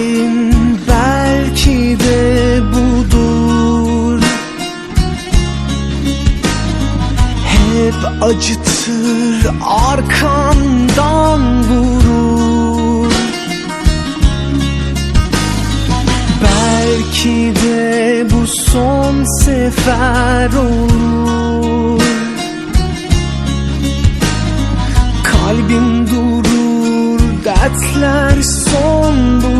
Sebebin belki de budur. Hep acıtır arkandan vurur. Belki de bu son sefer olur. Kalbim durur dertler son bulur.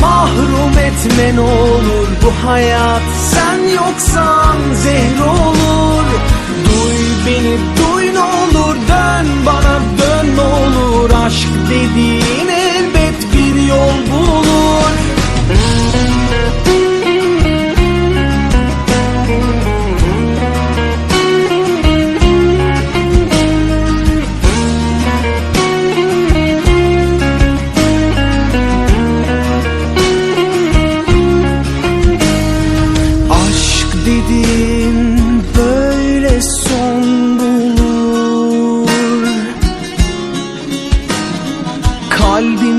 mahrum etme ne olur Bu hayat. Sen yoksan قلبي